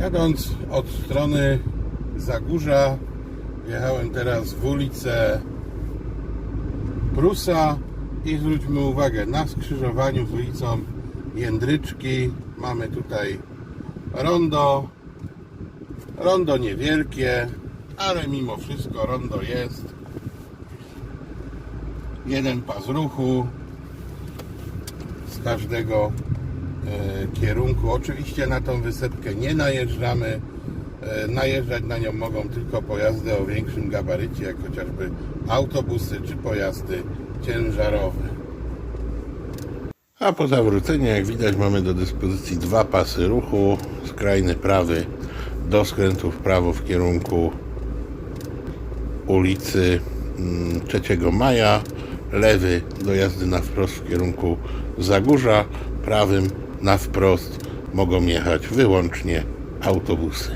Jadąc od strony Zagórza, wjechałem teraz w ulicę Prusa i zwróćmy uwagę, na skrzyżowaniu z ulicą Jędryczki mamy tutaj rondo. Rondo niewielkie, ale mimo wszystko rondo jest. Jeden pas ruchu z każdego kierunku. Oczywiście na tą wysepkę nie najeżdżamy. E, najeżdżać na nią mogą tylko pojazdy o większym gabarycie, jak chociażby autobusy czy pojazdy ciężarowe. A po zawróceniu, jak widać, mamy do dyspozycji dwa pasy ruchu. Skrajny prawy do skrętu w prawo w kierunku ulicy mm, 3 Maja, lewy do jazdy na wprost w kierunku Zagórza, prawym na wprost mogą jechać wyłącznie autobusy.